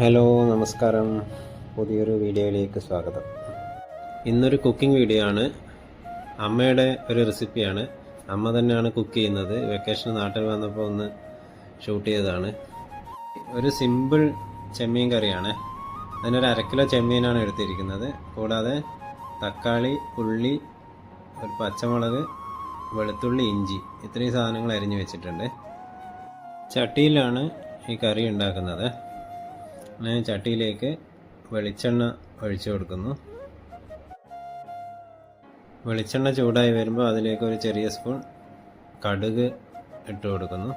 Hello നമസ്കാരം. പുതിയൊരു വീഡിയോയിലേക്ക് സ്വാഗതം. ഇന്നൊരു കുക്കിംഗ് വീഡിയോ ആണ്. അമ്മയുടെ ഒരു റെസിപ്പിയാണ്. അമ്മ തന്നെയാണ് കുക്ക് ചെയ്യുന്നത്. വെക്കേഷൻ നാട്ടിൽ വന്നപ്പോൾ ഒന്ന് ഷൂട്ട് ചെയ്തതാണ്. ഒരു സിമ്പിൾ ചെമ്മീൻ കറിയാണ്. അതിനൊരു അരക്കിലോ കിലോ ചെമ്മീനാണ് എടുത്തിരിക്കുന്നത്. കൂടാതെ തക്കാളി ഉള്ളി ഒരു പച്ചമുളക് വെളുത്തുള്ളി ഇഞ്ചി ഇത്രയും സാധനങ്ങൾ അരിഞ്ഞു വെച്ചിട്ടുണ്ട്. ചട്ടിയിലാണ് ഈ കറി ഉണ്ടാക്കുന്നത്. ഞാൻ ചട്ടിയിലേക്ക് വെളിച്ചെണ്ണ ഒഴിച്ചു കൊടുക്കുന്നു. വെളിച്ചെണ്ണ ചൂടായി വരുമ്പോൾ അതിലേക്ക് ഒരു ചെറിയ സ്പൂൺ കടുക് ഇട്ട് കൊടുക്കുന്നു.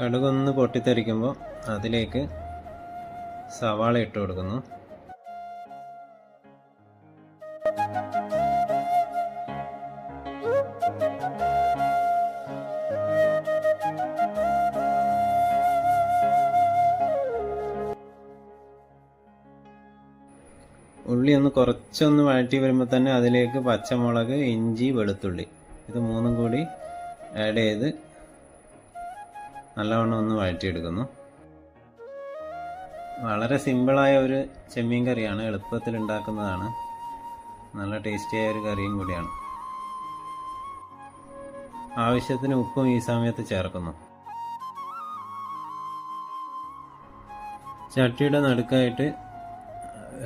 കടുകൊന്ന് പൊട്ടിത്തെറിക്കുമ്പോൾ അതിലേക്ക് സവാള ഇട്ട് കൊടുക്കുന്നു. ഉള്ളി ഒന്ന് കുറച്ചൊന്ന് വഴറ്റി വരുമ്പോൾ തന്നെ അതിലേക്ക് പച്ചമുളക് ഇഞ്ചി വെളുത്തുള്ളി. ഇത് മൂന്നും കൂടി ആഡ് ചെയ്ത് നല്ലവണ്ണം ഒന്ന് വഴറ്റിയെടുക്കുന്നു. വളരെ സിമ്പിളായ ഒരു ചെമ്മീൻ കറിയാണ്. എളുപ്പത്തിൽ ഉണ്ടാക്കുന്നതാണ്. നല്ല ടേസ്റ്റിയായ ഒരു കറിയും കൂടിയാണ്. ആവശ്യത്തിന് ഉപ്പും ഈ സമയത്ത് ചേർക്കുന്നു. ചട്ടിയുടെ നടുക്കായിട്ട്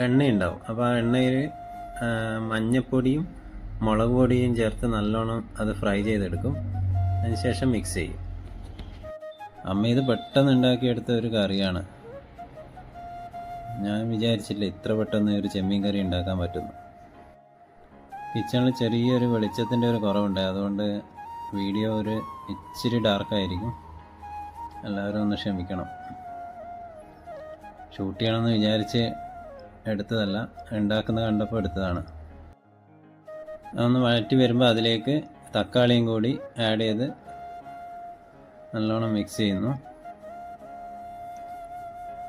എണ്ണയുണ്ടാവും. അപ്പോൾ ആ എണ്ണയിൽ മഞ്ഞപ്പൊടിയും മുളക് പൊടിയും ചേർത്ത് നല്ലോണം അത് ഫ്രൈ ചെയ്തെടുക്കും. അതിനുശേഷം മിക്സ് ചെയ്യും. അമ്മ ഇത് പെട്ടെന്ന് ഉണ്ടാക്കിയെടുത്ത ഒരു കറിയാണ്. ഞാൻ വിചാരിച്ചില്ല ഇത്ര പെട്ടെന്ന് ഒരു ചെമ്മീൻ കറി ഉണ്ടാക്കാൻ പറ്റുന്നു. കിച്ചണിൽ ചെറിയൊരു വെളിച്ചത്തിന്റെ ഒരു കുറവുണ്ട്. അതുകൊണ്ട് വീഡിയോ ഒരു ഇച്ചിരി ഡാർക്കായിരിക്കും എല്ലാവരും ഒന്ന് ക്ഷമിക്കണം. ഷൂട്ട് ചെയ്യണമെന്ന് വിചാരിച്ച് എടുത്തതല്ല ഉണ്ടാക്കുന്നത് കണ്ടപ്പോൾ എടുത്തതാണ്. അതൊന്ന് വഴറ്റി വരുമ്പോൾ അതിലേക്ക് തക്കാളിയും കൂടി ആഡ് ചെയ്ത് നല്ലോണം മിക്സ് ചെയ്യുന്നു.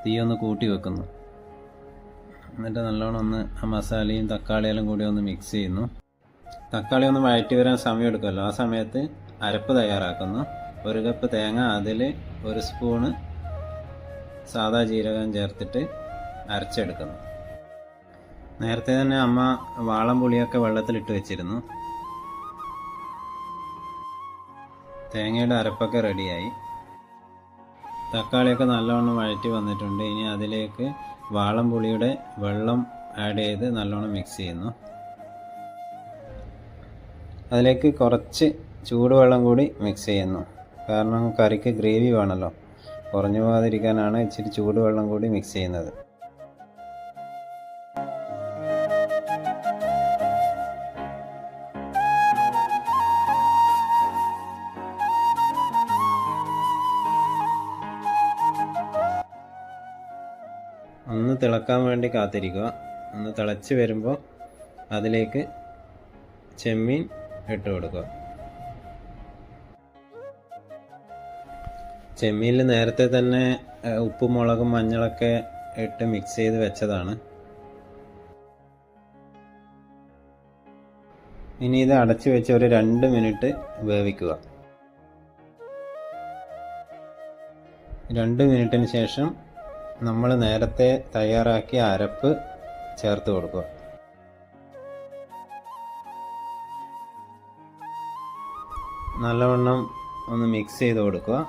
തീ ഒന്ന് കൂട്ടി വെക്കുന്നു. എന്നിട്ട് നല്ലോണം ഒന്ന് ആ മസാലയും തക്കാളിയെല്ലാം കൂടി ഒന്ന് മിക്സ് ചെയ്യുന്നു. തക്കാളി ഒന്ന് വഴറ്റി വരാൻ സമയം എടുക്കുമല്ലോ. ആ സമയത്ത് അരപ്പ് തയ്യാറാക്കുന്നു. ഒരു കപ്പ് തേങ്ങ അതിൽ ഒരു സ്പൂണ് സാദാ ജീരകം ചേർത്തിട്ട് അരച്ചെടുക്കുന്നു. നേരത്തെ തന്നെ അമ്മ വാളം പുളിയൊക്കെ വെള്ളത്തിലിട്ട് വെച്ചിരുന്നു. തേങ്ങയുടെ അരപ്പൊക്കെ റെഡിയായി. തക്കാളിയൊക്കെ നല്ലവണ്ണം വഴറ്റി വന്നിട്ടുണ്ട്. ഇനി അതിലേക്ക് വാളം പുളിയുടെ വെള്ളം ആഡ് ചെയ്ത് നല്ലോണം മിക്സ് ചെയ്യുന്നു. അതിലേക്ക് കുറച്ച് ചൂടുവെള്ളം കൂടി മിക്സ് ചെയ്യുന്നു. കാരണം കറിക്ക് ഗ്രേവി വേണമല്ലോ കുറഞ്ഞു പോകാതിരിക്കാനാണ് ഇച്ചിരി ചൂടുവെള്ളം കൂടി മിക്സ് ചെയ്യുന്നത്. തിളക്കാൻ വേണ്ടി കാത്തിരിക്കുക. ഒന്ന് തിളച്ച് വരുമ്പോൾ അതിലേക്ക് ചെമ്മീൻ ഇട്ട് കൊടുക്കുക. ചെമ്മീനിൽ നേരത്തെ തന്നെ ഉപ്പും മുളകും മഞ്ഞളൊക്കെ ഇട്ട് മിക്സ് ചെയ്ത് വെച്ചതാണ്. ഇനി ഇത് അടച്ചു വെച്ച് ഒരു രണ്ട് മിനിറ്റ് വേവിക്കുക. രണ്ട് മിനിറ്റിന് ശേഷം നമ്മൾ നേരത്തെ തയ്യാറാക്കിയ അരപ്പ് ചേർത്ത് കൊടുക്കുക. നല്ലവണ്ണം ഒന്ന് മിക്സ് ചെയ്ത് കൊടുക്കുക.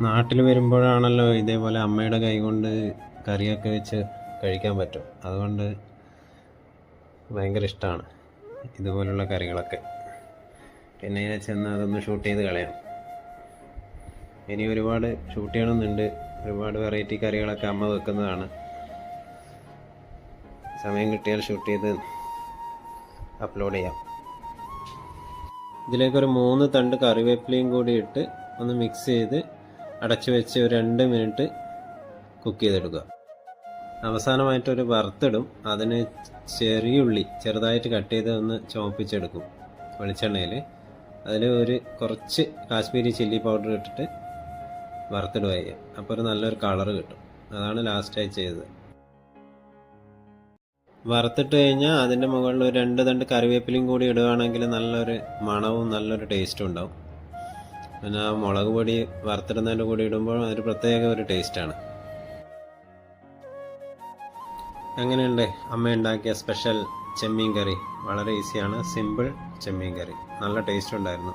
നാട്ടിൽ വരുമ്പോഴാണല്ലോ ഇതേപോലെ അമ്മയുടെ കൈ കൊണ്ട് കറിയൊക്കെ വെച്ച് കഴിക്കാൻ പറ്റും. അതുകൊണ്ട് ഭയങ്കര ഇഷ്ടമാണ് ഇതുപോലുള്ള കറികളൊക്കെ. പിന്നെ ഞാൻ ചെന്ന് അതൊന്ന് ഷൂട്ട് ചെയ്ത് കളയാം. ഇനി ഒരുപാട് ഷൂട്ട് ചെയ്യണമെന്നുണ്ട്. ഒരുപാട് വെറൈറ്റി കറികളൊക്കെ അമ്മ വെക്കുന്നതാണ്. സമയം കിട്ടിയാൽ ഷൂട്ട് ചെയ്ത് അപ്ലോഡ് ചെയ്യാം. ഇതിലേക്കൊരു മൂന്ന് തണ്ട് കറിവേപ്പിലയും കൂടി ഇട്ട് ഒന്ന് മിക്സ് ചെയ്ത് അടച്ചു വെച്ച് ഒരു രണ്ട് മിനിറ്റ് കുക്ക് ചെയ്തെടുക്കുക. അവസാനമായിട്ടൊരു വറുത്തിടും. അതിന് ചെറിയുള്ളി ചെറുതായിട്ട് കട്ട് ചെയ്ത് ഒന്ന് ചോപ്പിച്ചെടുക്കും വെളിച്ചെണ്ണയിൽ അതിൽ ഒരു കുറച്ച് കാശ്മീരി ചില്ലി പൗഡർ ഇട്ടിട്ട് വറുത്തിടുക അപ്പോൾ ഒരു നല്ലൊരു കളറ് കിട്ടും. അതാണ് ലാസ്റ്റായി ചെയ്തത്. വറുത്തിട്ട് കഴിഞ്ഞാൽ അതിന്റെ മുകളിൽ ഒരു രണ്ട് തണ്ട് കറിവേപ്പിലയും കൂടി ഇടുകയാണെങ്കിൽ നല്ലൊരു മണവും നല്ലൊരു ടേസ്റ്റും ഉണ്ടാവും. പിന്നെ ആ മുളക് പൊടി വറുത്തിടുന്നതിന്റെ കൂടി ഇടുമ്പോൾ അതൊരു പ്രത്യേക ഒരു ടേസ്റ്റാണ് എങ്ങനെയുണ്ട്? അമ്മ ഉണ്ടാക്കിയ സ്പെഷ്യൽ ചെമ്മീൻ കറി വളരെ ഈസിയാണ്. സിമ്പിൾ ചെമ്മീൻ കറി നല്ല ടേസ്റ്റ് ഉണ്ടായിരുന്നു.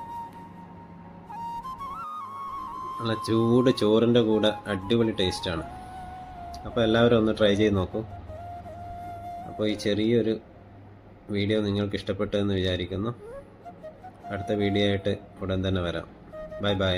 നല്ല ചൂട് ചോറിന്റെ കൂടെ അടിപൊളി ടേസ്റ്റാണ് അപ്പോൾ എല്ലാവരും ഒന്ന് ട്രൈ ചെയ്ത് നോക്കൂ. അപ്പോൾ ഈ ചെറിയൊരു വീഡിയോ നിങ്ങൾക്ക് ഇഷ്ടപ്പെട്ടു എന്ന് വിചാരിക്കുന്നു. അടുത്ത വീഡിയോ ആയിട്ട് ഉടൻ തന്നെ വരാം. Bye bye